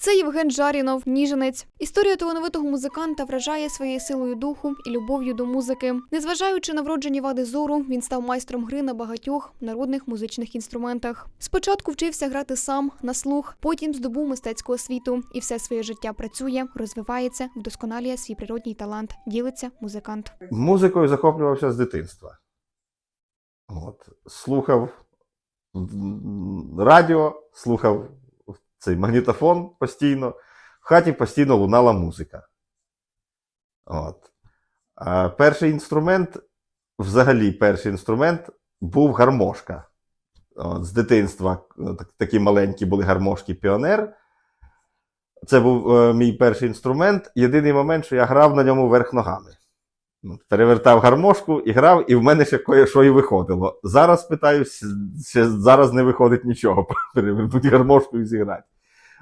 Це Євген Жарінов, ніженець. Історія талановитого музиканта вражає своєю силою духу і любов'ю до музики. Незважаючи на вроджені вади зору, він став майстром гри на багатьох народних музичних інструментах. Спочатку вчився грати сам на слух, потім здобув мистецьку освіту і все своє життя працює, розвивається, вдосконалює свій природній талант. Ділиться музикант. Музикою захоплювався з дитинства. От. Слухав радіо, слухав цей магнітофон постійно. В хаті постійно лунала музика. От. А перший інструмент, взагалі, перший інструмент був гармошка. От, з дитинства е, такі маленькі були гармошки Піонер. Це був е, мій перший інструмент. Єдиний момент, що я грав на ньому верх ногами. Ну, Перевертав гармошку і грав, і в мене ще кое-що і виходило. Зараз питаюсь, ще зараз не виходить нічого. Перевернути гармошку і зіграти.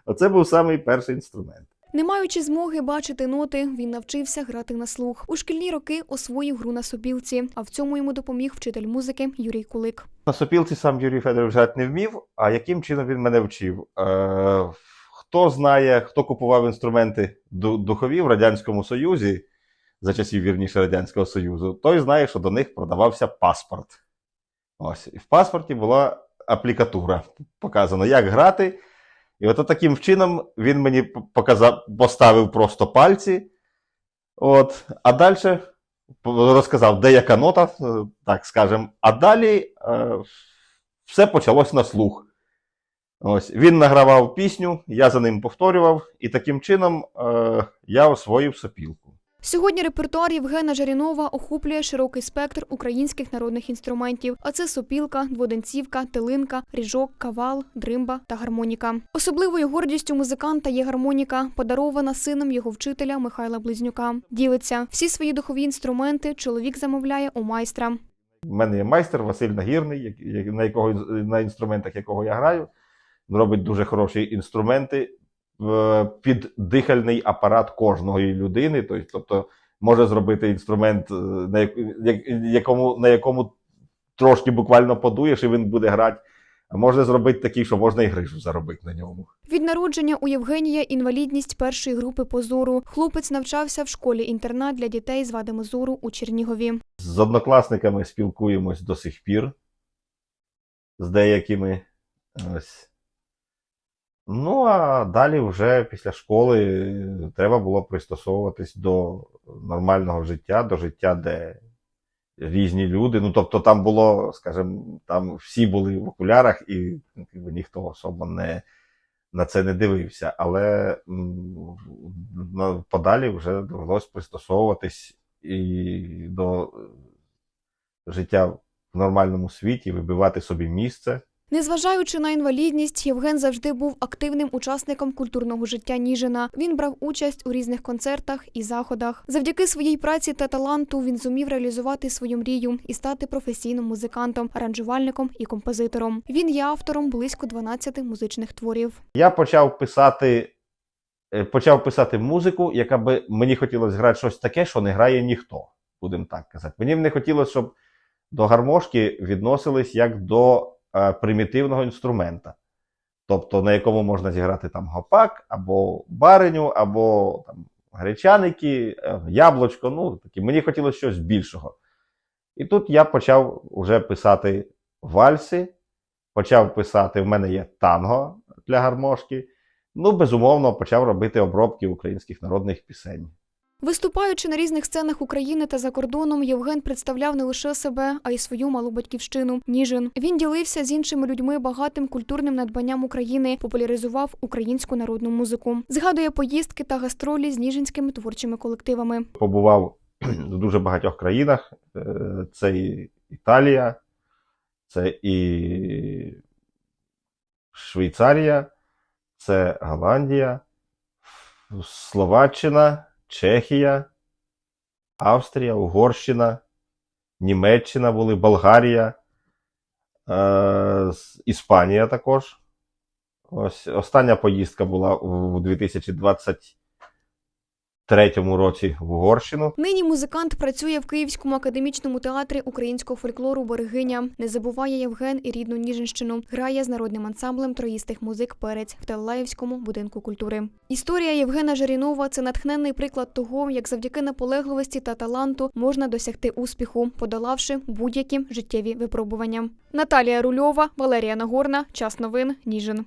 Оце був самий перший інструмент. Не маючи змоги бачити ноти, він навчився грати на слух. У шкільні роки освоїв гру на сопілці, а в цьому йому допоміг вчитель музики Юрій Кулик. На сопілці сам Юрій Федорович грати не вмів, а яким чином він мене вчив? Е, хто знає, хто купував інструменти ду- духові в Радянському Союзі, за часів вірніше Радянського Союзу, той знає, що до них продавався паспорт. Ось. І в паспорті була аплікатура. Показано, як грати. І от таким чином він мені показав, поставив просто пальці. От, а далі розказав, де яка нота, е, так скажемо. А далі е, все почалось на слух. Ось, він награвав пісню, я за ним повторював, і таким чином е, я освоїв сопілку. Сьогодні репертуар Євгена Жарінова охоплює широкий спектр українських народних інструментів, а це сопілка, дводенцівка, тилинка, ріжок, кавал, дримба та гармоніка. Особливою гордістю музиканта є гармоніка, подарована сином його вчителя Михайла Близнюка. Ділиться всі свої духові інструменти. Чоловік замовляє у майстра. У мене є майстер Василь Нагірний, на, якого, на інструментах якого я граю. Робить дуже хороші інструменти під дихальний апарат кожної людини. Тобто, тобто може зробити інструмент, е, на, як- як- якому, на якому трошки буквально подуєш, і він буде грати. А можна зробити такий, що можна і грижу заробити на ньому. Від народження у Євгенія інвалідність першої групи по зору. Хлопець навчався в школі-інтернат для дітей з вадами зору у Чернігові. З однокласниками спілкуємось до сих пір. З деякими. Ось. Ну, а далі вже після школи е, треба було пристосовуватись до нормального життя, до життя, де різні люди. Ну, тобто там було, скажімо, там всі були в окулярах, і ну, ніхто особо не, на це не дивився. Але подалі вже довелось пристосовуватись і до е, життя в нормальному світі, вибивати собі місце. Незважаючи на інвалідність, Євген завжди був активним учасником культурного життя Ніжина. Він брав участь у різних концертах і заходах. Завдяки своїй праці та таланту він зумів реалізувати свою мрію і стати професійним музикантом, аранжувальником і композитором. Він є автором близько 12 музичних творів. Я почав писати, е, почав писати музику, яка би мені хотілося грати щось таке, що не грає ніхто, будемо так казати. Мені б не хотілося, щоб до гармошки відносились як до примітивного інструмента. Тобто, на якому можна зіграти там гопак, або бариню, або там, гречаники, е, яблучко. Ну, такі. Мені хотілося щось більшого. І тут я почав вже писати вальси, почав писати, в мене є танго для гармошки. Ну, безумовно, почав робити обробки українських народних пісень. Виступаючи на різних сценах України та за кордоном, Євген представляв не лише себе, а й свою малу батьківщину Ніжин. Він ділився з іншими людьми багатим культурним надбанням України, популяризував українську народну музику. Згадує поїздки та гастролі з ніжинськими творчими колективами. Побував в дуже багатьох країнах. Е, Це і Італія, це і Швейцарія, це Голландія, Словаччина, Чехія, Австрія, Угорщина, Німеччина були, Болгарія, е, Іспанія також. Ось остання поїздка була у 2020 третьому році в Угорщину. Нині музикант працює в Київському академічному театрі українського фольклору Берегиня. Не забуває Євген і рідну Ніжинщину. Грає з народним ансамблем троїстих музик Перець в Теллаївському будинку культури. Історія Євгена Жарінова це натхненний приклад того, як завдяки наполегливості та таланту можна досягти успіху, подолавши будь-які життєві випробування. Наталія Рульова, Валерія Нагорна. Час новин. Ніжин.